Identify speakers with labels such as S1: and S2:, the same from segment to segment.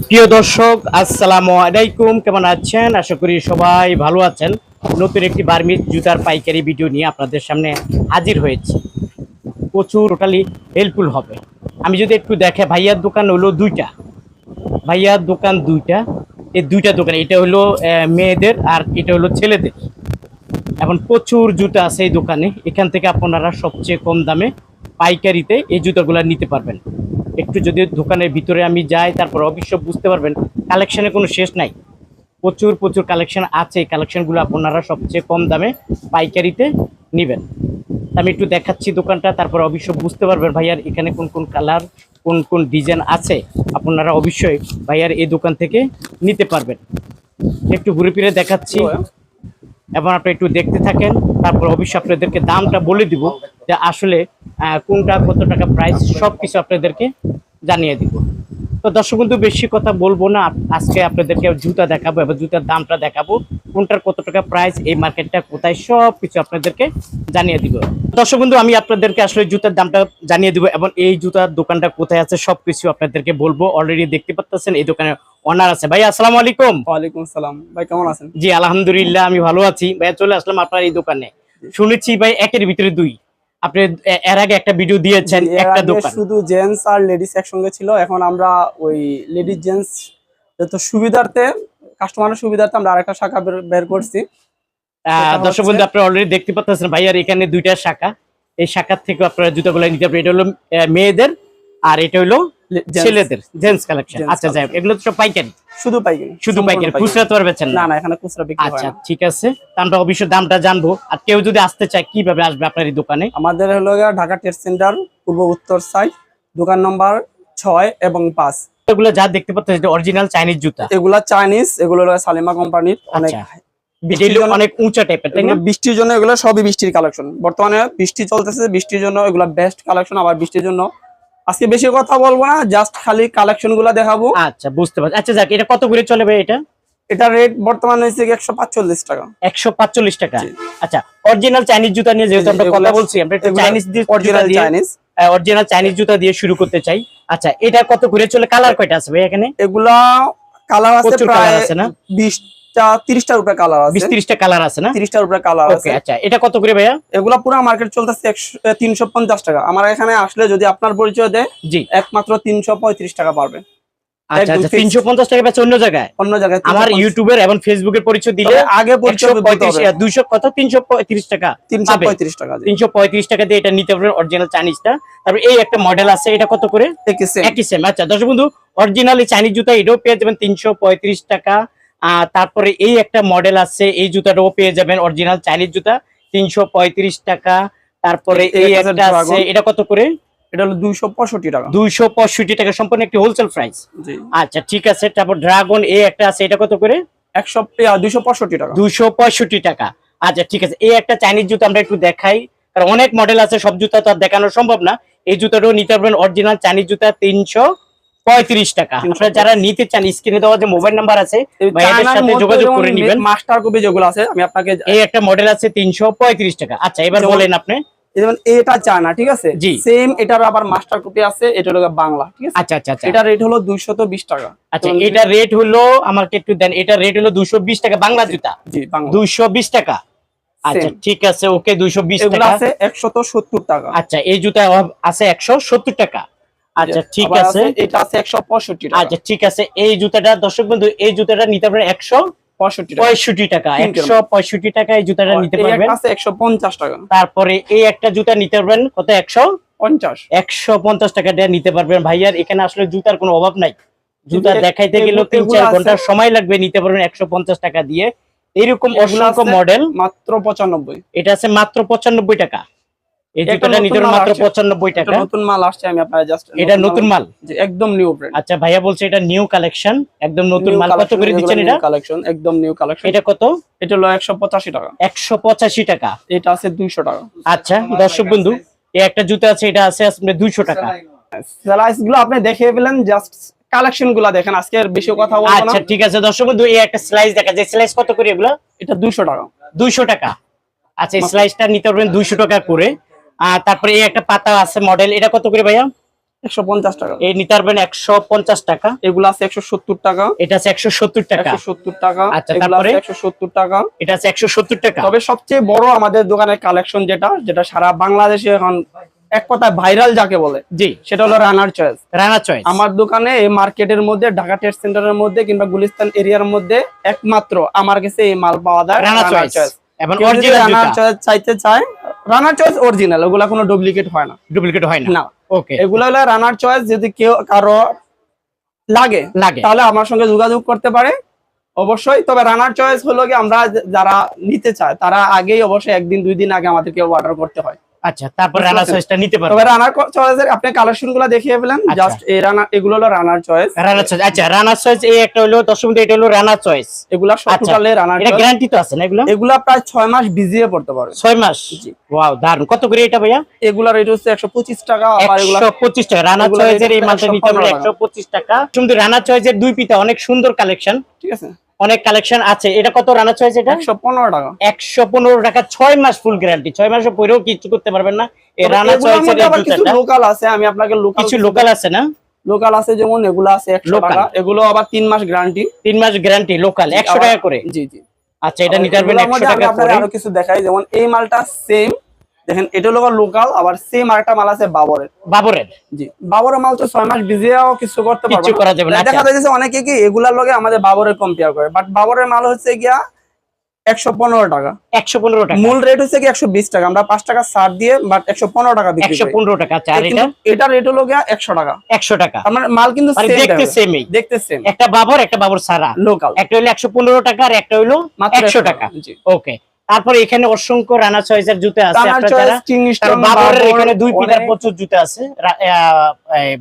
S1: প্রিয় দর্শক, আসসালামু আলাইকুম। কেমন আছেন? আশা করি সবাই ভালো আছেন। নতুন একটি বার্মিজ জুতার পাইকারি ভিডিও নিয়ে আপনাদের সামনে হাজির হয়েছে। প্রচুর টোটালি হেল্পফুল হবে। আমি যদি একটু দেখে, ভাইয়ার দোকান হলো দুইটা। ভাইয়ার দোকান দুইটা। এই দুইটা দোকান, এটা হলো মেয়েদের আর এটা হলো ছেলেদের। এখন প্রচুর জুতা আছে এই দোকানে। এখান থেকে আপনারা সবচেয়ে কম দামে পাইকারিতে এই জুতাগুলো নিতে পারবেন। একটু যদি দোকানের ভিতরে আমি যাই তারপর অবশ্য বুঝতে পারবেন কালেকশানে কোনো শেষ নাই। প্রচুর প্রচুর কালেকশান আছে। এই কালেকশনগুলো আপনারা সবচেয়ে কম দামে পাইকারিতে নেবেন। আমি একটু দেখাচ্ছি দোকানটা তারপর অবশ্য বুঝতে পারবেন ভাইয়ার এখানে কোন কোন কালার কোন কোন ডিজাইন আছে। আপনারা অবশ্যই ভাইয়ার এই দোকান থেকে নিতে পারবেন। একটু ঘুরে ফিরে দেখাচ্ছি। এবং আপনি একটু দেখতে থাকেন তারপর অবশ্যই আপনাদেরকে দামটা বলে দিব। যে আসলে আহ, কোনটা কত টাকা প্রাইস সব কিছু আপনাদেরকে জানিয়ে দিব। তো দর্শক বন্ধু বেশি কথা বলব না। আজকে আপনাদেরকে জুতা দেখাবো এবং জুতার দামটা দেখাবো। কোনটার কত টাকা প্রাইস এই মার্কেটটা কোথায় সব কিছু আপনাদেরকে জানিয়ে দিব। দর্শক বন্ধু আমি আপনাদেরকে আসলে জুতার দামটা জানিয়ে দিব এবং এই জুতার দোকানটা কোথায় আছে সব কিছু আপনাদেরকে বলব। অলরেডি দেখতে পাচ্ছেন এই দোকানে অনার আছে। ভাই আসসালামু আলাইকুম।
S2: ওয়ালাইকুম আসসালাম। ভাই কেমন আছেন?
S1: জি আলহামদুলিল্লাহ আমি ভালো আছি। ভাইয়া চলে আসলাম আপনার এই দোকানে। শুনেছি ভাই একের ভিতরে দুই। আপনি এর আগে একটা ভিডিও দিয়েছেন একটা দোকান।
S2: শুধু জেন্টস আর লেডিস একসঙ্গে ছিল এখন আমরা ওই লেডিস জেন্টস যত সুবিধার্থে কাস্টমারের সুবিধার্থে আমরা আরেকটা শাখা বের- করছি।
S1: আহ, দর্শক বন্ধু আপনি অলরেডি দেখতে পাচ্ছেন ভাইয়ার এখানে দুইটা শাখা। এই শাখার থেকে আপনারা জুতাগুলো নিতে পারেন। এটা হলো মেয়েদের আর এটা হলো ছেলেদের জেন্টস কালেকশন আচ্ছা যাই এগুলো তো সব পাইকারি?
S2: শুধু পাইকারি।
S1: শুধু পাইকারি। খুচরা তো আর বেচেন
S2: না?
S1: না
S2: এখানে খুচরা বিক্রি হয়
S1: আচ্ছা ঠিক আছে। আমরা অবশ্যই দামটা জানব। আর কেউ যদি আসতে চায় কীভাবে আসবে আপনার এই দোকানে?
S2: আমাদের হলো ঢাকা ট্রেড সেন্টার পূর্ব উত্তর সাইড দোকান নম্বর ছয় এবং পাঁচ।
S1: এগুলো যা দেখতে পাচ্ছেন এটা অরিজিনাল চাইনিজ জুতা।
S2: এগুলা চাইনিজ এগুলো হলো সালিমা কোম্পানির অনেক
S1: আচ্ছা।
S2: বৃষ্টির জন্য-
S1: অনেক উঁচা টাইপের
S2: বৃষ্টির জন্য এগুলো সবই বৃষ্টির কালেকশন বর্তমানে বৃষ্টি চলতেছে বৃষ্টির জন্য এগুলো বেস্ট কালেকশন আবার বৃষ্টির জন্য আজকে বেশি কথা বলব না জাস্ট খালি কালেকশনগুলা দেখাবো।
S1: আচ্ছা বুঝতে পারছি। আচ্ছা যাক এটা কত করে চলে ভাই এটা?
S2: এটা রেট বর্তমানে হচ্ছে একশো পাঁচচল্লিশ টাকা।
S1: একশো পাঁচচল্লিশ টাকা।
S2: জি।
S1: আচ্ছা অরিজিনাল চাইনিজ জুতা নিয়ে যেহেতু আমরা কথা বলছি আমরা একটু চাইনিজ দিয়ে
S2: অরিজিনাল চাইনিজ
S1: অরিজিনাল চাইনিজ জুতা দিয়ে শুরু করতে চাই। আচ্ছা এটা কত করে? চলে কালার কয়টা আছে ভাই এখানে?
S2: এগুলা কালার আছে প্রায়
S1: কালার আছে না?
S2: বিশটা তিরিশটার উপরে কালার
S1: বিশ তিরিশটা কালার আছে না?
S2: তিরিশটার উপরে কালার আছে।
S1: আচ্ছা এটা কত করে ভাইয়া?
S2: এগুলা পুরো মার্কেট চলতেছে তিনশো পঞ্চাশ টাকা। আমার এখানে আসলে যদি আপনার পরিচয় দেয়
S1: জি।
S2: একমাত্র তিনশো পঁয়ত্রিশ টাকা পারবে।
S1: আচ্ছা আচ্ছা। তিনশো পঞ্চাশ টাকা অন্য জায়গায়?
S2: অন্য জায়গায়
S1: আমার ইউটিউবের এবং ফেসবুকের পরিচয় দিলে
S2: আগে পরিচয়
S1: দুইশো কত? তিনশো পঁয়ত্রিশ টাকা
S2: তিনশো পঁয়ত্রিশ টাকা
S1: তিনশো পঁয়ত্রিশ টাকা দিয়ে এটা নিতে পারবেন অরিজিনাল চাইনিজটা তারপর এই একটা মডেল আছে এটা কত করে?
S2: একই
S1: সেম আচ্ছা দর্শক বন্ধু অরিজিনাল চাইনিজ জুতা এটাও পেয়ে যাবেন তিনশো পঁয়ত্রিশ টাকা। তারপরে এই একটা মডেল আছে এই জুতাটাও পেয়ে যাবেন অরিজিনাল চাইনিজ জুতা তিনশো পঁয়ত্রিশ টাকা। তারপরে
S2: এই- একটা
S1: আছে এটা কত করে?
S2: এটা হলো দুইশো পঁয়ষট্টি টাকা।
S1: দুইশো পঁয়ষট্টি টাকা সম্পূর্ণ একটি হোলসেল প্রাইস আচ্ছা ঠিক আছে তারপর ড্রাগন এই একটা আছে এটা কত করে?
S2: একশো দুইশো পঁয়ষট্টি টাকা।
S1: দুইশো পঁয়ষট্টি টাকা। আচ্ছা ঠিক আছে এই একটা চাইনিজ জুতা আমরা একটু দেখাই। কারণ অনেক মডেল আছে সব জুতা তো আর দেখানো সম্ভব না। এই জুতাটাও নিতে পারবেন অরিজিনাল চাইনিজ জুতা তিনশো পঁয়ত্রিশ টাকা।
S2: 335
S1: আপনারা যারা নিতে চান স্ক্রিনে দেওয়া যে মোবাইল নাম্বার আছে ভাইয়াদের সাথে যোগাযোগ করে নিবেন।
S2: মাস্টার কপি যেগুলো আছে আমি আপনাকে
S1: এই একটা মডেল আছে তিনশো পঁয়ত্রিশ টাকা। আচ্ছা এবার বলেন আপনি।
S2: যেমন এটা চায়না ঠিক আছে?
S1: জি।
S2: সেম এটার আবার মাস্টার কপি আছে এটা হলো বাংলা ঠিক আছে?
S1: আচ্ছা আচ্ছা আচ্ছা।
S2: এটা রেট হলো দুইশত বিশ টাকা।
S1: আচ্ছা এটা রেট হলো আমাকে একটু দেন এটা রেট হলো দুশো বিশ টাকা বাংলা জুতা।
S2: জি বাংলা।
S1: দুইশো বিশ টাকা। আচ্ছা ঠিক আছে ওকে দুইশো বিশ
S2: এগুলো
S1: টাকা।
S2: আছে একশত সত্তর টাকা।
S1: আচ্ছা এই জুতা আছে একশো সত্তর টাকা। আচ্ছা ঠিক আছে।
S2: এটা আছে একশো পঁয়ষট্টি টাকা।
S1: আচ্ছা ঠিক আছে। এই জুতাটা দর্শক বন্ধু এই জুতাটা নিতে পারবেন একশো
S2: পঁয়ষট্টি টাকা।
S1: একশো পঁয়ষট্টি টাকা এই জুতাটা নিতে পারবেন।
S2: একশো পঞ্চাশ টাকা।
S1: তারপরে এই একটা জুতা নিতে পারবেন কত একশো?
S2: পঞ্চাশ।
S1: একশো পঞ্চাশ টাকা দিয়ে নিতে পারবেন ভাইয়ার। এখানে আসলে জুতার কোনো অভাব নাই। জুতা দেখাইতে গেলেও তিন চার। ঘণ্টা সময় লাগবে নিতে পারবেন একশো পঞ্চাশ টাকা দিয়ে। এরকম অসংখ্য মডেল
S2: মাত্র পঁচানব্বই।
S1: এটা আছে মাত্র পঁচানব্বই টাকা। এই
S2: এটা
S1: জুতাটা
S2: নতুন
S1: মাত্র
S2: আসছে।
S1: পঁচানব্বই
S2: এটা
S1: টাকা।
S2: নতুন মাল আসছে আমি আপনার জাস্ট
S1: এটা নতুন মাল
S2: একদম নিউ ব্র্যান্ড
S1: আচ্ছা ভাইয়া বলছে এটা নিউ কালেকশন একদম নতুন মাল কত করে দিচ্ছেন এটা?
S2: কালেকশন একদম নিউ কালেকশন
S1: এটা কত?
S2: এটা হলো একশো পঁচাশি টাকা।
S1: একশো পঁচাশি টাকা।
S2: এটা আছে দুইশো টাকা।
S1: আচ্ছা দর্শক বন্ধু এই একটা জুতা আছে এটা আছে দুইশো টাকা।
S2: স্যালাইসগুলো আপনি দেখে পেলেন জাস্ট কালেকশনগুলা দেখেন আজকে আর বেশি কথা বলব না।
S1: আচ্ছা ঠিক আছে দর্শক বন্ধু এই একটা স্লাইস দেখা যায়। স্লাইস কত করে এগুলো?
S2: এটা দুইশো টাকা।
S1: দুইশো টাকা। আচ্ছা স্লাইসটা নিতে পারবেন দুইশো টাকা করে। আর তারপরে এই একটা পাতা আছে মডেল এটা কত করে ভাইয়া?
S2: একশো পঞ্চাশ টাকা।
S1: এই নিতে পারবেন একশো পঞ্চাশ টাকা।
S2: এগুলো আছে একশো সত্তর টাকা।
S1: এটা আছে টাকা। আচ্ছা, তারপরে?
S2: টাকা।
S1: এটা আছে টাকা।
S2: তবে সবচেয়ে বড় আমাদের দোকানের কালেকশন যেটা যেটা সারা বাংলাদেশে এখন এক কথায় ভাইরাল যাকে বলে
S1: জি।
S2: সেটা হলো রানার চয়েস
S1: রানা চয়েস
S2: আমার দোকানে এই মার্কেটের মধ্যে ঢাকা ট্রেড সেন্টারের মধ্যে কিংবা গুলিস্তান এরিয়ার মধ্যে একমাত্র আমার কাছে এই মাল পাওয়া যায় রানার
S1: চয়েস
S2: চয়েস
S1: এবং অরিজিনাল
S2: রানার চয়েস চাইতে চায় রানার চয়েস অরিজিনাল ওগুলা কোনো ডুপ্লিকেট হয় না।
S1: ডুপ্লিকেট হয় না? ওকে
S2: এগুলা হলো রানার চয়েস যদি কেউ কারও লাগে
S1: লাগে।
S2: তাহলে আমার সঙ্গে যোগাযোগ করতে পারে। অবশ্যই তবে রানার চয়েস হলো কি আমরা যারা নিতে চায় তারা আগেই অবশ্যই একদিন দুই দিন আগে আমাদেরকে অর্ডার করতে হয়।
S1: আচ্ছা তারপর
S2: বুঝতে
S1: রানা
S2: পারছেন?
S1: চয়েসটা নিতে
S2: তবে
S1: পারবেন
S2: রানার চয়েসের আপনি কালেকশনগুলো দেখিয়ে
S1: আচ্ছা।
S2: জাস্ট এই রানার এগুলো হলো রানার চয়েস
S1: রানা চয়েস আচ্ছা রানা চয়েস এই একটা হলো দশ মিনিট এটা হলো রানা চয়েস
S2: এগুলা সব
S1: আচ্ছা।
S2: টোটালে রানার
S1: এটা গ্যারান্টি তো আছে না এগুলো?
S2: এগুলা প্রায় ছয় মাস ভিজিয়ে পড়তে পারে।
S1: ছয় মাস?
S2: জি।
S1: ওয়াও দারুণ কত করে এটা ভাইয়া?
S2: এগুলা রেট হচ্ছে একশো পঁচিশ টাকা আবার এগুলা
S1: একশো পঁচিশ টাকা। রানা
S2: এগুলো
S1: চয়েসের এই মালটা নিতে পারবেন
S2: 115
S1: একশো পঁচিশ টাকা। সুন্দর রানা চয়েসের দুই পিতা অনেক সুন্দর কালেকশন
S2: ঠিক আছে?
S1: অনেক কালেকশন আছে। এটা কত রানা চয়েস এটা
S2: একশো পনেরো টাকা।
S1: একশো পনেরো টাকা ছয় মাস ফুল গ্যারান্টি ছয় মাসে পরেও কিছু করতে পারবেন না। এই রানা
S2: কিছু লোকাল আছে আমি আপনাকে লোকাল
S1: কিছু লোকাল আছে না?
S2: লোকাল আছে যেমন এগুলো আছে একশো
S1: Local।
S2: টাকা। এগুলো আবার তিন মাস গ্যারান্টি
S1: তিন মাস গ্যারান্টি লোকাল একশো টাকা করে?
S2: জি জি।
S1: আচ্ছা এটা নিতে পারবেন
S2: এগুলোর
S1: একশো
S2: মধ্যে আমি
S1: টাকা করে।
S2: আরও কিছু দেখাই। যেমন এই মালটা সেম দেখেন এটা হলো লোকাল আবার সেম আরেকটা মাল আছে বাবরের।
S1: বাবরের?
S2: জি বাবরের মাল তো ছয় মাস ভিজিয়েও কিছু করতে পারবে
S1: কিচ্ছু
S2: না।
S1: করা যাবে না,
S2: দেখা
S1: আচ্ছা।
S2: যাচ্ছে অনেকে কি এগুলার লগে আমাদের বাবরের কম্পেয়ার করে। বাট বাবরের মাল হচ্ছে গিয়া একশো পনেরো টাকা।
S1: একশো পনেরো টাকা।
S2: মূল রেট হচ্ছে কি টাকা। আমরা পাঁচ টাকা ছাড় দিয়ে বাট একশো পনেরো টাকা বিক্রি
S1: টাকা আচ্ছা আর এটা?
S2: এটা রেট হলো গিয়া একশো টাকা।
S1: একশো টাকা।
S2: আমার মাল কিন্তু
S1: মানে দেখতে সেমই
S2: দেখতে সেম
S1: একটা বাবর একটা বাবর সারা
S2: লোকাল
S1: একটা হলো একশো পনেরো টাকা আর একটা হলো টাকা। ওকে তারপরে এখানে অসংখ্য রানা চয়েসের জুতা আছে বাবরের এখানে দুই পিলার প্রচুর জুতা আছে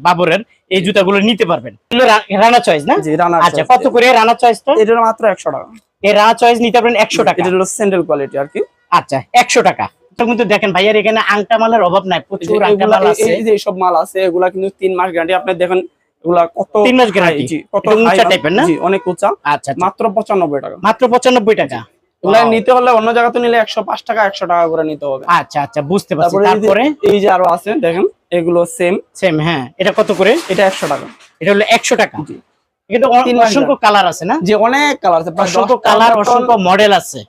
S1: বাবরের এই জুতাগুলো নিতে পারবেন। রানা চয়েস না? আচ্ছা কত করে রানা চয়েসটা?
S2: এটা হলো মাত্র একশো টাকা।
S1: এই রানা চয়েস নিতে পারবেন একশো টাকা।
S2: এটা হলো স্যান্ডেল কোয়ালিটি আর কি।
S1: আচ্ছা একশো টাকা। তো কিন্তু দেখেন ভাইয়ার এখানে আংটা মালের অভাব নাই
S2: যে
S1: প্রচুর আংটা মাল আছে।
S2: এই যে সব মাল আছে এগুলা কিন্তু তিন মাস গ্যারান্টি আপনি দেখেন এগুলা কত
S1: তিন মাস
S2: high,
S1: guarantee?
S2: কত
S1: উঁচা
S2: high
S1: না?
S2: জি অনেক উঁচা।
S1: আচ্ছা।
S2: মাত্র পঁচানব্বই টাকা।
S1: মাত্র পঁচানব্বই টাকা।
S2: এগুলা নিতে হলে অন্য জায়গাতে নিলে একশো পাঁচ টাকা একশো টাকা করে নিতে হবে।
S1: আচ্ছা আচ্ছা বুঝতে পারছি।
S2: তারপরে এই যে- আরও আছে দেখেন এগুলো সেম
S1: সেম হ্যাঁ। এটা কত করে?
S2: এটা একশো টাকা।
S1: এটা হলো একশো টাকা।
S2: জি।
S1: কিন্তু
S2: মাস
S1: অসংখ্য কালার আছে না?
S2: যে অনেক কালার আছে
S1: অসংখ্য কালার অসংখ্য মডেল আছে।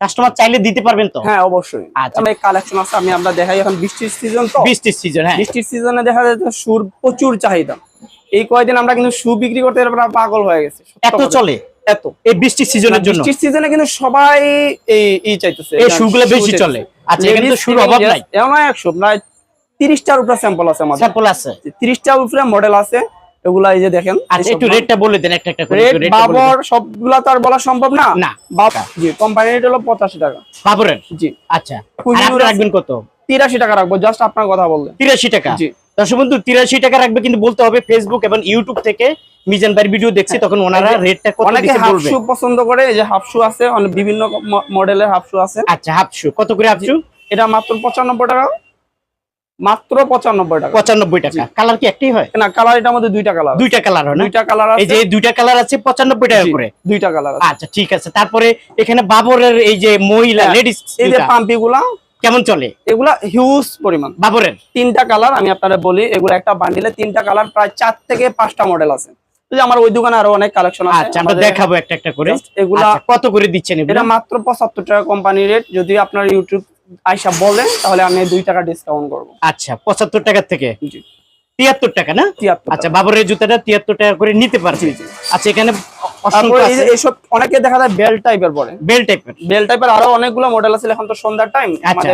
S1: কাস্টমার চাইলে দিতে পারবেন তো?
S2: হ্যাঁ অবশ্যই।
S1: আচ্ছা।
S2: আমি কালেকশন আছে আমি আমরা দেখাই এখন বৃষ্টির সিজন তো।
S1: বৃষ্টির সিজন হ্যাঁ।
S2: বৃষ্টির সিজনে দেখা যায় সুর প্রচুর চাহিদা। এই কয়দিন আমরা কিন্তু শু বিক্রি করতে পাগল হয়ে গেছে
S1: এত চলে?
S2: এত।
S1: এই বৃষ্টির সিজনের জন্য।
S2: বৃষ্টির সিজনে কিন্তু সবাই এই চাইতেছে।
S1: এই শুগুলো বেশি চলে। আচ্ছা এখানে তো শুরু অভাব নাই।
S2: এমন একশো প্রায় তিরিশটার উপরে স্যাম্পল আছে আমাদের।
S1: স্যাম্পল আছে।
S2: উপরে মডেল আছে। এগুলা এই যে দেখেন
S1: আচ্ছা একটু রেটটা বলে দেন একটা একটা করে
S2: রেট বাবর সবগুলা তো আর বলা সম্ভব না।
S1: না
S2: জি কোম্পানি রেট হলো পঁচাশি টাকা।
S1: বাবরের?
S2: জি।
S1: আচ্ছা। আর আপনি রাখবেন কত?
S2: তিরাশি টাকা রাখব জাস্ট আপনার কথা বললেন।
S1: তিরাশি টাকা?
S2: জি।
S1: দর্শক বন্ধু তিরাশি টাকা রাখবে কিন্তু বলতে হবে ফেসবুক এবং ইউটিউব থেকে। মিজান ভাইয়ের ভিডিও দেখছি তখন ওনারা রেটটা কত
S2: অনেকে
S1: দিতে
S2: হাফ শু পছন্দ করে এই যে হাফ শু আছে অনেক বিভিন্ন মডেলের হাফ শু আছে।
S1: আচ্ছা হাফ শু কত করে হাফ শু
S2: এটা মাত্র পঁচানব্বই টাকা। মাত্র পঁচানব্বই টাকা।
S1: পঁচানব্বই টাকা। কালার কি একটাই হয়?
S2: না কালার এটা আমাদের দুইটা কালার
S1: দুইটা কালার হয় না?
S2: দুইটা কালার আছে।
S1: এই যে দুইটা কালার আছে পঁচানব্বই টাকা করে?
S2: দুইটা কালার আছে।
S1: আচ্ছা ঠিক আছে। তারপরে এখানে বাবরের এই যে মহিলা
S2: হ্যাঁ,
S1: লেডিস
S2: এই যে পাম্পি গুলা
S1: কেমন চলে?
S2: এগুলা হিউজ পরিমাণ।
S1: বাবরের?
S2: তিনটা কালার আমি আপনারা বলি এগুলো একটা বান্ডিলে তিনটা কালার প্রায় চার থেকে পাঁচটা মডেল আছে। আমার ওই দোকানে আরও অনেক কালেকশন আছে
S1: আচ্ছা আমরা দেখাবো একটা একটা করে।
S2: এগুলা
S1: আচ্ছা, কত করে দিচ্ছেন
S2: এটা মাত্র পঁচাত্তর টাকা কোম্পানি রেট যদি আপনার ইউটিউব আইসা বলেন তাহলে আমি দুই টাকা ডিসকাউন্ট করব।
S1: আচ্ছা পঁচাত্তর টাকা থেকে?
S2: জি।
S1: তিয়াত্তর টাকা না? আচ্ছা বাবরের জুতাটা তিয়াত্তর টাকা করে নিতে পারছি। আচ্ছা এখানে
S2: এইসব অনেকে দেখা যায় বেল টাইপের পরে।
S1: বেল টাইপের।
S2: বেল টাইপের আরও অনেকগুলো মডেল আছে এখন তো সন্ধ্যার টাইম
S1: আচ্ছা।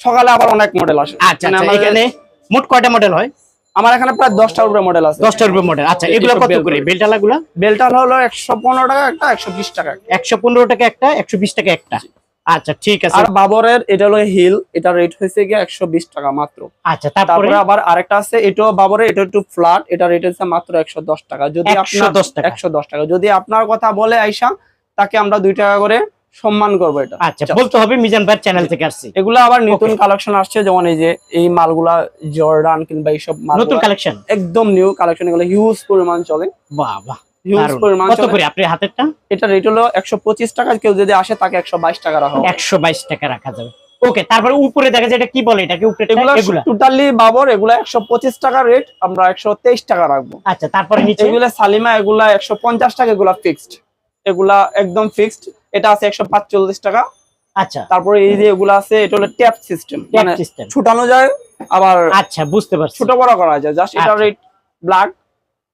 S2: সকালে আবার অনেক মডেল আসে।
S1: আচ্ছা
S2: মানে
S1: আচ্ছা এখানে মোট কয়টা মডেল হয়?
S2: আমার এখানে প্রায় দশটার উপরে মডেল আছে।
S1: দশটার উপরে মডেল আচ্ছা এগুলো কত করে। বেলটালা গুলা
S2: বেলটা হলো একশো পনেরো টাকা একটা একশো বিশ টাকা
S1: একশো পনেরো টাকা একটা একশো বিশ টাকা একটা। আচ্ছা ঠিক আছে।
S2: আর বাবরের এটা হলো হিল এটা রেট হয়েছে গিয়ে একশো বিশ টাকা মাত্র।
S1: আচ্ছা তারপরে?
S2: আবার আরেকটা আছে এটাও বাবরের এটা একটু ফ্ল্যাট এটা রেট হচ্ছে মাত্র একশো দশ টাকা। যদি আপনার
S1: 110 টাকা।
S2: একশো দশ টাকা। যদি আপনার কথা বলে আইসা তাকে আমরা দুই টাকা করে সম্মান করব এটা।
S1: আচ্ছা বলতে হবে মিজান ভাইয়ের চ্যানেল থেকে আসছি।
S2: এগুলো আবার নতুন কালেকশন আসছে যেমন এই যে এই মালগুলা জর্ডান কিংবা এইসব
S1: নতুন কালেকশন
S2: একদম নিউ কালেকশন এগুলো হিউজ পরিমাণ চলে।
S1: বাহ বাহ। কত করে আপনি হাতেরটা?
S2: এটা রেট হলো একশো পঁচিশ টাকা কেউ যদি আসে তাকে একশো বাইশ টাকা রাখা
S1: টাকা রাখা যাবে। ওকে তারপরে উপরে দেখা যায় এটা কি বলে? এটাকে উপরে
S2: এগুলা
S1: এগুলা?
S2: টোটালি বাবর এগুলা একশো পঁচিশ টাকা রেট আমরা একশো তেইশ টাকা রাখব।
S1: আচ্ছা তারপরে নিচে?
S2: এগুলা সালিমা এগুলা একশো পঞ্চাশ টাকা এগুলা ফিক্সড এগুলা একদম ফিক্সড এটা আছে একশো পাঁচচল্লিশ টাকা।
S1: আচ্ছা।
S2: তারপরে এই যে এগুলা আছে এটা হলো ট্যাপ সিস্টেম মানে ছুটানো যায় আবার
S1: আচ্ছা বুঝতে পারছি।
S2: ছোট বড় করা যায়। জাস্ট এটা। রেট ব্ল্যাক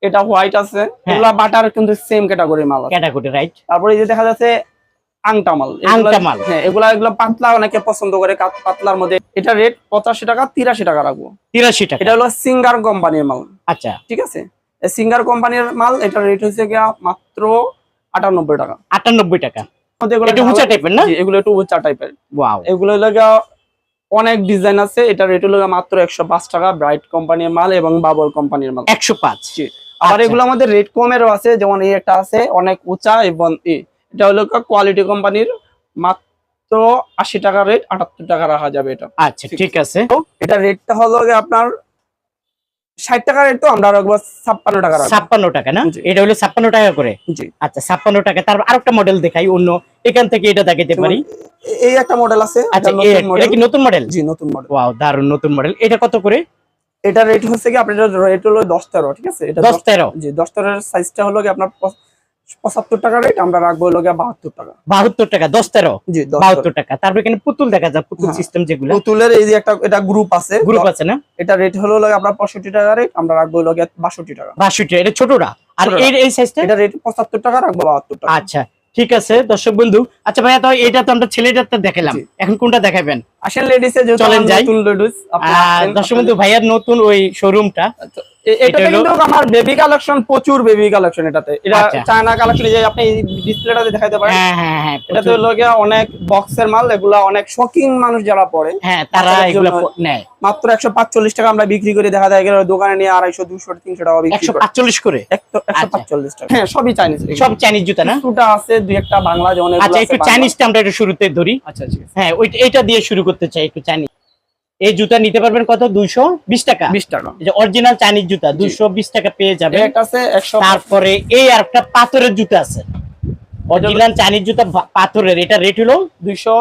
S2: এটা হোয়াইট আছে।
S1: হ্যাঁ।
S2: এগুলা বাটার কিন্তু সেম ক্যাটাগরি মাল
S1: ক্যাটাগরি রাইট
S2: তারপরে এই যে দেখা যাচ্ছে আংটা মাল।
S1: আংটা মাল।
S2: হ্যাঁ এগুলা এগুলা পাতলা অনেকে পছন্দ করে পাতলার মধ্যে। এটা রেট পঁচাশি টাকা তিরাশি টাকা রাখব।
S1: তিরাশি টাকা।
S2: এটা হলো সিঙ্গার কোম্পানির মাল।
S1: আচ্ছা।
S2: ঠিক আছে? এই সিঙ্গার কোম্পানির মাল এটা রেট হচ্ছে গিয়া মাত্র আটানব্বই টাকা।
S1: আটানব্বই টাকা।
S2: মধ্যে এগুলো
S1: একটু উঁচা টাইপের না?
S2: এগুলো একটু উঁচা টাইপের
S1: ওয়াও
S2: এগুলো লাগা অনেক ডিজাইন আছে। এটা রেট হলো মাত্র একশো পাঁচ টাকা ব্রাইট কোম্পানির মাল এবং বাবর কোম্পানির মাল।
S1: একশো পাঁচ। আচ্ছা।
S2: এগুলো আমাদের রেট কমেরও আছে যেমন এই একটা আছে অনেক উঁচা এবং এ। এটা হলো কোয়ালিটি কোম্পানির মাত্র আশি টাকা রেট আটাত্তর টাকা রাখা যাবে এটা।
S1: আচ্ছা ঠিক আছে।
S2: এটা রেটটা হলো আপনার ষাট টাকা রেট তো আমরা রাখব ছাপ্পান্ন টাকা
S1: ছাপ্পান্ন টাকা না? এটা হলো ছাপ্পান্ন টাকা করে? আচ্ছা ছাপ্পান্ন টাকা। তারপর আরেকটা মডেল দেখাই অন্য। এখান থেকে এটা পারি।
S2: এই একটা মডেল আছে
S1: আচ্ছা
S2: এটা নতুন মডেল
S1: কি নতুন মডেল
S2: জি নতুন মডেল
S1: ওয়াও দারুণ নতুন মডেল এটা কত করে?
S2: এটা রেট হচ্ছে কি আপনার রেট হলো দশ তেরো ঠিক আছে? এটা
S1: দশ তেরো।
S2: জি দশ তেরোর সাইজটা হলো কি আপনার পঁচ- পঁচাত্তর টাকা রেট আমরা রাখব হলো বাহাত্তর টাকা।
S1: বাহাত্তর টাকা দশ তেরো?
S2: জি
S1: বাহাত্তর টাকা। তারপর এখানে পুতুল দেখা যায় পুতুল
S2: হ্যাঁ।
S1: সিস্টেম যেগুলো।
S2: পুতুলের এই যে একটা এটা গ্রুপ আছে।
S1: গ্রুপ আছে না?
S2: এটা রেট হলো আপনার পঁয়ষট্টি টাকা রেট আমরা রাখব হলো বাষট্টি টাকা।
S1: বাষট্টি এটা ছোটটা আর এই এই সাইজটা
S2: এটা রেট পঁচাত্তর টাকা রাখব বাহাত্তর টাকা।
S1: আচ্ছা। ঠিক আছে দর্শক বন্ধু। আচ্ছা ভাইয়া তো এটা তো আমরা ছেলেটারটা দেখালাম। এখন কোনটা দেখাবেন?
S2: আসেন লেডিস
S1: চলেন যাই।
S2: নতুন লেডিস
S1: আহ, দর্শক বন্ধু ভাইয়ার নতুন ওই শোরুমটা
S2: এটাতে কিন্তু আমার বেবি কালেকশন প্রচুর বেবি কালেকশন এটাতে। এটা
S1: আচ্ছা।
S2: চায়না কালেকশন যে আপনি ডিসপ্লেটাতে দেখাতে পারেন।
S1: হ্যাঁ হ্যাঁ হ্যাঁ
S2: এটাতে। হলো অনেক বক্সের মাল এগুলা অনেক শকিং মানুষ যারা পড়ে
S1: হ্যাঁ তারা এগুলো নেয়।
S2: মাত্র একশো পাঁচচল্লিশ টাকা আমরা বিক্রি করে দেখা যায় গেলে দোকানে নিয়ে আড়াইশো দুশো তিনশো টাকা বিক্রি
S1: একশো
S2: করে
S1: পাঁচচল্লিশ করে?
S2: একশো
S1: আচ্ছা।
S2: পাঁচচল্লিশ টাকা। হ্যাঁ সবই চাইনিজ
S1: সব চাইনিজ জুতা না?
S2: কিছুটা আছে দুই একটা বাংলা যেমন
S1: আচ্ছা একটু চাইনিজটা আমরা একটু শুরুতে ধরি।
S2: আচ্ছা ঠিক আছে
S1: হ্যাঁ ওই এটা দিয়ে শুরু করতে চাই একটু চাইনিজ এই জুতা নিতে পারবেন কত? দুইশো বিশ টাকা।
S2: বিশ টাকা।
S1: অরিজিনাল চাইনিজ জুতা দুইশো বিশ টাকা পেয়ে যাবে তারপরে এই আর একটা পাথরের জুতা আছে। অরিজিনাল চাইনিজ জুতা পাথরের এটা রেট হলো
S2: দুইশো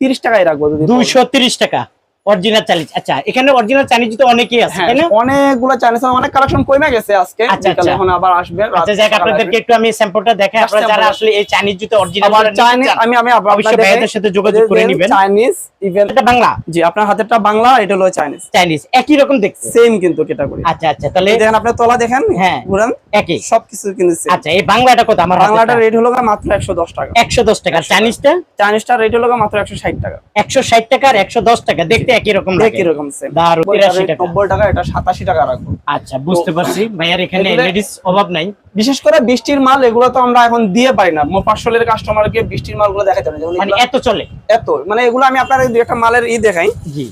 S2: তিরিশ টাকায় রাখব
S1: দুইশো তিরিশ টাকা। অরিজিনাল চাইনিজ আচ্ছা এখানে অরিজিনাল চাইনিজ জুতা অনেকেই আছে
S2: হ্যাঁ
S1: তাই না?
S2: অনেকগুলো চাইনিজ অনেক কালেকশন কমে গেছে আজকে।
S1: আচ্ছা, আচ্ছা।
S2: এখন আবার আসবে
S1: আচ্ছা যাক আপনাদেরকে একটু আমি স্যাম্পলটা দেখাই। আপনারা যারা আসলে এই চাইনিজ জুতা অরিজিনাল
S2: চাইনিজ আমি আমি
S1: অবশ্যই ভাইয়াদের সাথে যোগাযোগ করে নেবেন।
S2: চাইনিজ ইভেন
S1: এটা বাংলা?
S2: জি আপনার হাতেরটা বাংলা এটা হলো চাইনিজ
S1: চাইনিজ একই রকম দেখতে।
S2: সেম কিন্তু ক্যাটাগরি
S1: আচ্ছা আচ্ছা তাহলে
S2: দেখেন আপনার তলা দেখেন
S1: হ্যাঁ।
S2: ঘুরান।
S1: একই।
S2: সবকিছু কিন্তু same।
S1: আচ্ছা এই বাংলাটা কত? আমার
S2: বাংলাটার রেট হলো মাত্র একশো দশ টাকা।
S1: একশো দশ টাকা। চাইনিজটা
S2: চাইনিজটার রেট হলো মাত্র একশো ষাট টাকা।
S1: একশো ষাট টাকা আর একশো দশ টাকা। দেখতে একই রকম
S2: একই রকম সেম
S1: দারুণ তিরাশি টাকা।
S2: নব্বই টাকা এটা সাতাশি টাকা রাখব।
S1: আচ্ছা বুঝতে পারছি। ভাইয়ার এখানে লেডিস অভাব নাই।
S2: বিশেষ করে বৃষ্টির মাল এগুলো তো আমরা এখন দিয়ে পারি না। পার্সলের কাস্টমারকে বৃষ্টির মালগুলো দেখাতে পারি
S1: মানে এত চলে?
S2: এত। মানে এগুলো আমি আপনার দু একটা মালের ই দেখাই।
S1: জি।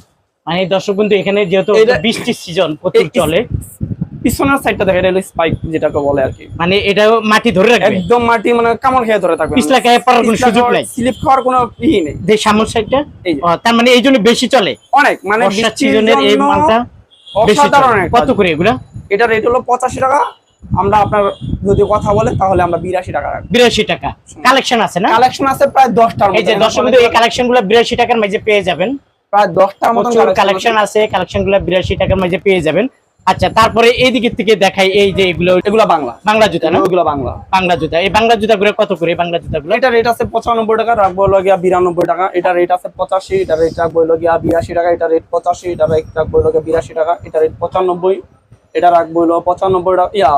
S1: মানে দর্শক বন্ধু এখানে যেহেতু বৃষ্টির সিজন প্রচুর চলে।
S2: পিছনের সাইডটা এটা স্পাইক যেটাকে বলে আর কি।
S1: মানে এটা মাটি ধরে রাখবে?
S2: একদম মাটি মানে কামড় খেয়ে ধরে থাকবে।
S1: পিছলা গায়ে পড়ার কোনো সুযোগ নাই?
S2: স্লিপ খাওয়ার কোনো ই নেই।
S1: যে সামনের সাইডটা। তার মানে এই জন্য বেশি চলে?
S2: অনেক মানে
S1: সিজনের এই মালটা
S2: অসাধারণ
S1: কত করে এগুলা?
S2: এটা রেট হলো পঁচাশি টাকা। আমরা আপনার যদি কথা বলে তাহলে আমরা বিরাশি টাকা রাখব।
S1: বিরাশি টাকা। কালেকশন আছে না?
S2: কালেকশন আছে প্রায় দশটার
S1: এই যে এই কালেকশনগুলো বিরাশি টাকার মাঝে পেয়ে যাবেন।
S2: প্রায় দশটার মতো
S1: কালেকশন আছে। কালেকশনগুলো বিরাশি টাকার মাঝে পেয়ে যাবেন। আচ্ছা তারপরে এই দিকের থেকে দেখাই এই যে এগুলো
S2: এগুলো বাংলা
S1: বাংলা জুতা না?
S2: এগুলো বাংলা।
S1: বাংলা জুতা। এই বাংলা জুতা গুলো কত করে? বাংলা জুতা গুলো?
S2: এটা রেট আছে পঁচানব্বই টাকা রাখব হলো গিয়া বিরানব্বই টাকা। এটা রেট আছে পঁচাশি এটা রেট রাখব হলো গিয়া বিরাশি টাকা এটা রেট পঁচাশি এটা রেট রাখব হলো গিয়া বিরাশি টাকা এটা রেট পঁচানব্বই এটা রাখব হলো পঁচানব্বই টাকা। ইয়া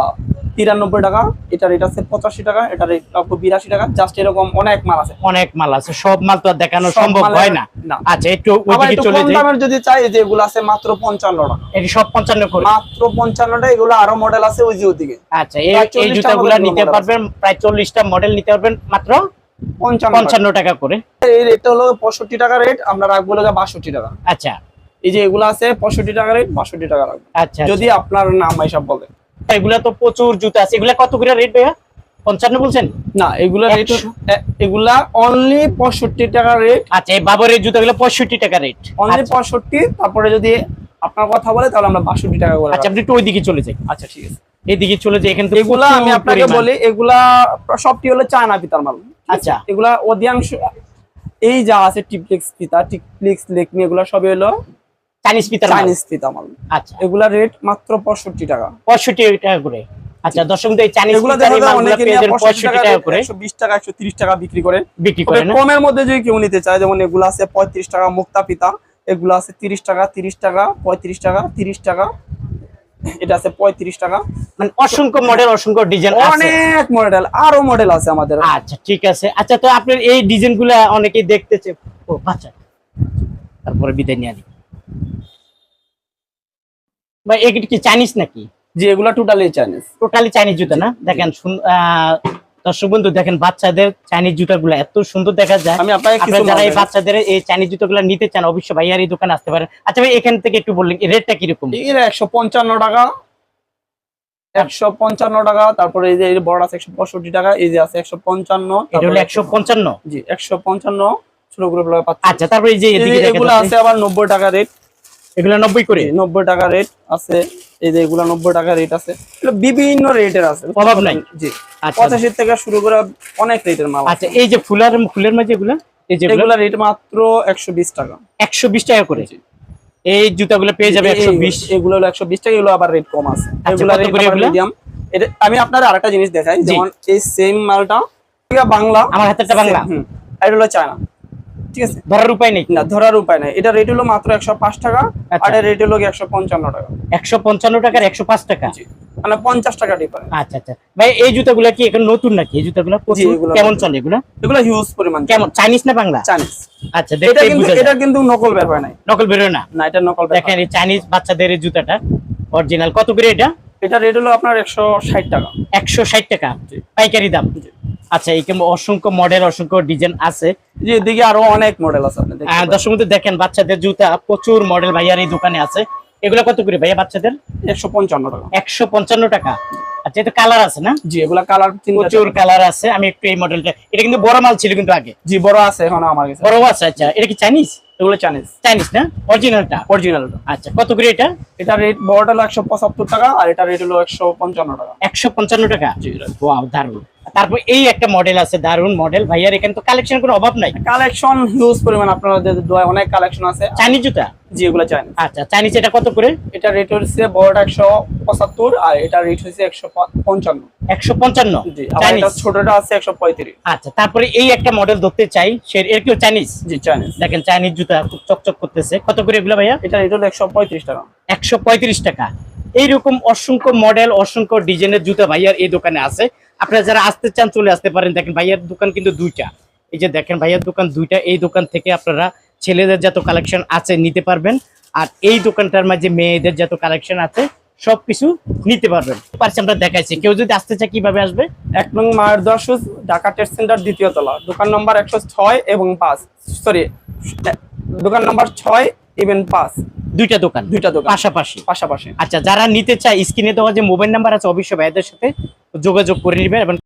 S2: তিরানব্বই টাকা এটা রেট আছে পঁচাশি টাকা এটা রেট বিরাশি টাকা। জাস্ট এরকম অনেক মাল আছে।
S1: অনেক মাল আছে সব মাল তো দেখানো সম্ভব হয় না। আচ্ছা একটু চলে
S2: দামের যদি চাই যে এগুলো আছে মাত্র পঞ্চান্ন টাকা।
S1: এটি সব পঞ্চান্ন করে?
S2: মাত্র পঞ্চান্নটা এগুলো আরও মডেল আছে ওই যে ওদিকে।
S1: আচ্ছা এই
S2: প্রায়
S1: এই
S2: 40টা
S1: জুতাগুলা নিতে পারবেন প্রায় চল্লিশটা মডেল নিতে পারবেন মাত্র
S2: পঞ্চান্ন
S1: পঞ্চান্ন টাকা। করে।
S2: এই রেটটা হলো পঁয়ষট্টি টাকা রেট আমরা রাখব বাষট্টি টাকা।
S1: আচ্ছা।
S2: এই যে এগুলো আছে পঁয়ষট্টি টাকা রেট বাষট্টি টাকা রাখব।
S1: আচ্ছা
S2: যদি আপনার নাম এইসব বলে।
S1: আচ্ছা। এগুলা তো প্রচুর জুতা আছে। এগুলা কত করে রেট ভাইয়া? পঞ্চান্ন বলছেন?
S2: না এগুলা রেট এগুলা অনলি পঁয়ষট্টি টাকা রেট
S1: আচ্ছা এই বাবরের জুতাগুলো পঁয়ষট্টি টাকা রেট
S2: অনলি পঁয়ষট্টি তারপরে যদি আপনার কথা বলে তাহলে আমরা বাষট্টি টাকা করে
S1: আচ্ছা আপনি একটু ওইদিকে চলে যাই।
S2: আচ্ছা ঠিক আছে।
S1: এদিকে চলে যাই এখানে তো
S2: এগুলা আমি আপনাকে বলি এগুলা সবটি হলো চায়না পিতার মাল?
S1: আচ্ছা।
S2: এগুলা অধিকাংশ এই যা আছে টিপ্লেক্স ফিতা টিপ্লেক্স লেকমি এগুলা সবই হলো
S1: চাইনিজ মাল।
S2: চাইনিজ ফিতা মাল
S1: আচ্ছা।
S2: এগুলা রেট মাত্র পঁয়ষট্টি টাকা।
S1: পঁয়ষট্টি টাকা করে। আচ্ছা দর্শক বন্ধু, এই চাইনিজ
S2: এগুলো দেখা যায় অনেকে
S1: পেয়ে
S2: নিয়ে
S1: যাবেন
S2: পঁয়ষট্টি
S1: পঁয়ষট্টি
S2: টাকা
S1: টাকা করে
S2: একশো বিশ টাকা একশো তিরিশ টাকা বিক্রি করে।
S1: বিক্রি করে
S2: কমের মধ্যে যদি কেউ নিতে চায় যেমন এগুলো আছে পঁয়ত্রিশ টাকা মুক্তা পিতা এগুলো আছে তিরিশ টাকা তিরিশ টাকা পঁয়ত্রিশ টাকা তিরিশ টাকা এটা আছে পঁয়ত্রিশ টাকা।
S1: মানে অসংখ্য মডেল অসংখ্য ডিজাইন আছে।
S2: অনেক মডেল আরও মডেল আছে আমাদের।
S1: আচ্ছা ঠিক আছে। আচ্ছা তো আপনার এই ডিজাইনগুলা অনেকেই দেখতেছে। ও বাচ্চা। তারপরে বিদায় নিয়ে ভাই এগুলি কি চাইনিজ নাকি?
S2: যে এগুলো টোটালি চাইনিজ
S1: টোটালি চাইনিজ জুতা না? দেখেন দর্শক বন্ধু দেখেন বাচ্চাদের চাইনিজ জুতাগুলো এত সুন্দর দেখা যায়।
S2: আমি আপনাকে
S1: আপনারা যারা এই বাচ্চাদের এই চাইনিজ জুতাগুলো নিতে চান অবশ্যই ভাইয়ার এই দোকানে আসতে পারেন। আচ্ছা ভাই এখান থেকে একটু বললেন রেটটা কীরকম?
S2: এর একশো পঞ্চান্ন টাকা একশো পঞ্চান্ন টাকা তারপরে এই যে বড় আছে একশো পঁয়ষট্টি টাকা এই যে আছে একশো পঞ্চান্ন
S1: এটা হলো একশো পঞ্চান্ন?
S2: জি একশো পঞ্চান্ন ছোট গ্রুপ
S1: আচ্ছা তারপরে এই যে
S2: এগুলো আছে আবার নব্বই টাকা রেট
S1: এগুলো নব্বই করে?
S2: নব্বই টাকা রেট আছে। এই যে এগুলা নব্বই টাকা রেট আছে। এগুলো বিভিন্ন রেটের আছে।
S1: অভাব নাই।
S2: জি।
S1: আচ্ছা।
S2: পঁচাশি থেকে শুরু করে অনেক রেটের মাল
S1: আচ্ছা এই যে ফুলার ফুলের মাঝে এগুলো? এই যে
S2: এগুলা রেট মাত্র একশো বিশ টাকা।
S1: একশো বিশ টাকা করে? এই জুতাগুলো পেয়ে যাবে একশো বিশ?
S2: এই- এগুলো হলো একশো বিশ টাকা এগুলো আবার রেট কম আছে।
S1: আচ্ছা,
S2: এগুলা রেট মিডিয়াম এটা আমি আপনার আরেকটা জিনিস দেখাই যেমন এই সেম মালটা বাংলা
S1: আমার হাতেরটা বাংলা?
S2: এটা হলো চায়না। ঠিক আছে?
S1: ধরার উপায় নেই
S2: না ধরার উপায় নাই। এটা রেট হলো মাত্র একশো পাঁচ টাকা
S1: আচ্ছা।
S2: আর এর রেট হলো একশো পঞ্চান্ন টাকা।
S1: একশো পঞ্চান্ন টাকার একশো পাঁচ টাকা?
S2: মানে পঞ্চাশ টাকা ডিফারেন্স
S1: আচ্ছা আচ্ছা। ভাই এই জুতাগুলো কি এখন নতুন নাকি? এই জুতাগুলো কেমন চলে এগুলো?
S2: এগুলো হিউজ পরিমাণ
S1: কেমন? চাইনিজ না বাংলা?
S2: চাইনিজ
S1: আচ্ছা
S2: এটা কিন্তু এটা কিন্তু নকল বের হয় নাই।
S1: নকল বেরোয় না?
S2: না এটা নকল বের
S1: দেখেন এই চাইনিজ বাচ্চাদের এই জুতাটা অরিজিনাল কত করে এটা?
S2: এটা রেট হলো আপনার একশো ষাট টাকা।
S1: একশো ষাট টাকা। পাইকারি দাম। আচ্ছা এই এখানে অসংখ্য মডেল অসংখ্য ডিজাইন আছে।
S2: জি এদিকে আরও অনেক মডেল আছে আপনি দেখতে
S1: আহ, দর্শক বন্ধু দেখেন বাচ্চাদের জুতা প্রচুর মডেল ভাইয়ার এই দোকানে আছে। এগুলো কত করে ভাইয়া বাচ্চাদের?
S2: একশো পঞ্চান্ন টাকা।
S1: একশো পঞ্চান্ন টাকা। আচ্ছা এটা কালার আছে না?
S2: জি এগুলা কালার
S1: প্রচুর কালার আছে। আমি একটু এই মডেলটা এটা কিন্তু বড় মাল ছিল কিন্তু আগে।
S2: জি বড় আছে এখন আমার কাছে।
S1: বড় আছে আচ্ছা। এটা কি চাইনিজ
S2: এগুলো চাইনিজ
S1: চাইনিজ না? অরিজিনালটা
S2: অরিজিনালটা
S1: আচ্ছা কত করে এটা?
S2: এটা রেট বড়টা হলো একশো পঁচাত্তর টাকা আর এটা রেট হলো একশো পঞ্চান্ন টাকা।
S1: একশো পঞ্চান্ন টাকা?
S2: জি
S1: ওয়াও দারুণ তারপর এই একটা মডেল আছে দারুণ মডেল ভাইয়ার এখানে তো কালেকশন কোনো অভাব নাই?
S2: কালেকশন হিউজ পরিমাণ আপনাদের দোয়ায় অনেক কালেকশন আছে।
S1: চাইনিজ জুতা?
S2: জি এগুলো চাইনিজ
S1: আচ্ছা চাইনিজ এটা কত করে?
S2: এটা রেট হচ্ছে বড়টা একশো পঁচাত্তর আর এটা রেট হচ্ছে একশো পঞ্চান্ন।
S1: একশো পঞ্চান্ন?
S2: ছোটটা আছে একশো পঁয়ত্রিশ।
S1: আচ্ছা তারপরে এই একটা মডেল ধরতে চাই সে এর কেউ চাইনিজ
S2: জি চাইনিজ
S1: দেখেন চাইনিজ জুতা খুব চকচক করতেছে। কত করে এগুলো ভাইয়া?
S2: এটা রেট হলো একশো পঁয়ত্রিশ টাকা।
S1: একশো পঁয়ত্রিশ টাকা। এইরকম অসংখ্য মডেল অসংখ্য ডিজাইনের জুতা ভাইয়ার এই দোকানে আছে। আপনারা যারা আসতে চান চলে আসতে পারেন। দেখেন ভাইয়ার দোকান কিন্তু দুইটা। এই যে দেখেন ভাইয়ার দোকান দুইটা, এই দোকান থেকে আপনারা ছেলেদের যত কালেকশন আছে নিতে পারবেন। আর এই দোকানটার মাঝে মেয়েদের যত কালেকশন আছে, সবকিছু নিতে পারবেন। পারছি, আমরা দেখাইছি। কেউ যদি আসতে চায়, কীভাবে আসবে?
S2: এক নং মায়ের দশ ঢাকা ট্রেড সেন্টার দ্বিতীয় তলা। দোকান নম্বর একশো ছয় এবং পাঁচ। সরি দোকান নম্বর ছয় ইভেন পাস
S1: দুইটা দোকান?
S2: দুইটা দোকান।
S1: পাশাপাশি?
S2: পাশাপাশি।
S1: আচ্ছা যারা নিতে চায় স্ক্রিনে দেওয়া যে মোবাইল নাম্বার আছে অবশ্যই ভাইদের সাথে যোগাযোগ করে নেবেন এবং